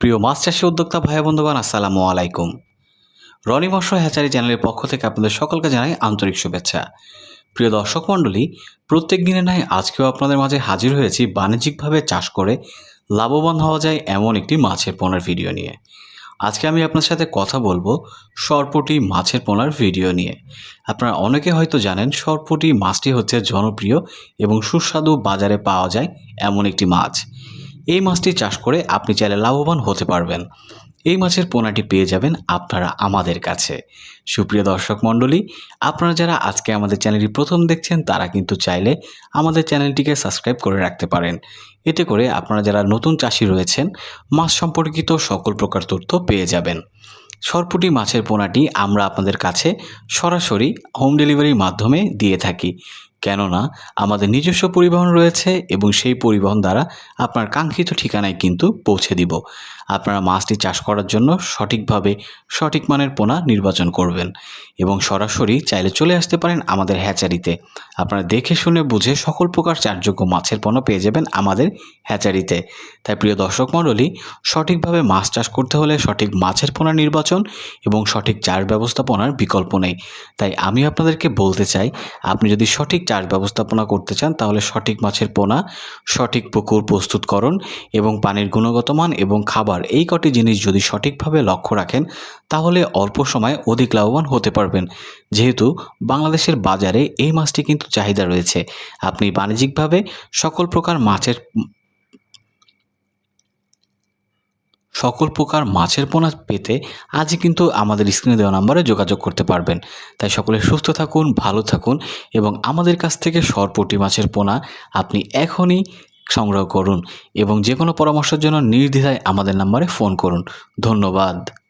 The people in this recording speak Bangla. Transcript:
প্রিয় মাছ চাষী উদ্যোক্তা ভাই বন্ধুগণ, আসসালামু আলাইকুম। রনি মৎস্য হ্যাচারি চ্যানেলের পক্ষ থেকে আপনাদের সকলকে জানাই আন্তরিক শুভেচ্ছা। প্রিয় দর্শক মণ্ডলী, প্রত্যেক দিনে নয় আজকেও আপনাদের মাঝে হাজির হয়েছি বাণিজ্যিকভাবে চাষ করে লাভবান হওয়া যায় এমন একটি মাছের পোনার ভিডিও নিয়ে। আজকে আমি আপনার সাথে কথা বলব সরপটি মাছের পোনার ভিডিও নিয়ে। আপনারা অনেকে হয়তো জানেন সরপটি মাছটি হচ্ছে জনপ্রিয় এবং সুস্বাদু বাজারে পাওয়া যায় এমন একটি মাছ। এই মাছটি চাষ করে আপনি চাইলে লাভবান হতে পারবেন। এই মাছের পোনাটি পেয়ে যাবেন আপনারা আমাদের কাছে। সুপ্রিয় দর্শক মণ্ডলী, আপনারা যারা আজকে আমাদের চ্যানেলটি প্রথম দেখছেন, তারা কিন্তু চাইলে আমাদের চ্যানেলটিকে সাবস্ক্রাইব করে রাখতে পারেন। এতে করে আপনারা যারা নতুন চাষি রয়েছেন, মাছ সম্পর্কিত সকল প্রকার তথ্য পেয়ে যাবেন। সরপুটি মাছের পোনাটি আমরা আপনাদের কাছে সরাসরি হোম ডেলিভারির মাধ্যমে দিয়ে থাকি। কেননা আমাদের নিজস্ব পরিবহন রয়েছে এবং সেই পরিবহন দ্বারা আপনার কাঙ্ক্ষিত ঠিকানায় কিন্তু পৌঁছে দিব। আপনারা মাছটি চাষ করার জন্য সঠিকভাবে সঠিক মানের পোনা নির্বাচন করবেন এবং সরাসরি চাইলে চলে আসতে পারেন আমাদের হ্যাচারিতে। আপনারা দেখে শুনে বুঝে সকল প্রকার চারযোগ্য মাছের পোনা পেয়ে যাবেন আমাদের হ্যাচারিতে। তাই প্রিয় দর্শক মণ্ডলী, সঠিকভাবে মাছ চাষ করতে হলে সঠিক মাছের পোনা নির্বাচন এবং সঠিক চাষ ব্যবস্থাপনার বিকল্প নেই। তাই আমি আপনাদেরকে বলতে চাই, আপনি যদি সঠিক চাষ ব্যবস্থাপনা করতে চান, তাহলে সঠিক মাছের পোনা, সঠিক পুকুর প্রস্তুতকরণ এবং পানির গুণগত মান এবং খাবার এই কটি জিনিস যদি সঠিকভাবে লক্ষ্য রাখেন, তাহলে অল্প সময়ে অধিক লাভবান হতে পারবেন। যেহেতু বাংলাদেশের বাজারে এই মাছটি কিন্তু চাহিদা রয়েছে। আপনি বাণিজ্যিকভাবে সকল প্রকার মাছের সকল প্রকার মাছের পোনা পেতে আজই কিন্তু আমাদের স্ক্রিনে দেওয়া নাম্বারে যোগাযোগ করতে পারবেন। তাই সকলে সুস্থ থাকুন, ভালো থাকুন এবং আমাদের কাছ থেকে সরপটি মাছের পোনা আপনি এখনই সংগ্রহ করুন এবং যে কোনো পরামর্শের জন্য নির্দ্বিধায় আমাদের নাম্বারে ফোন করুন। ধন্যবাদ।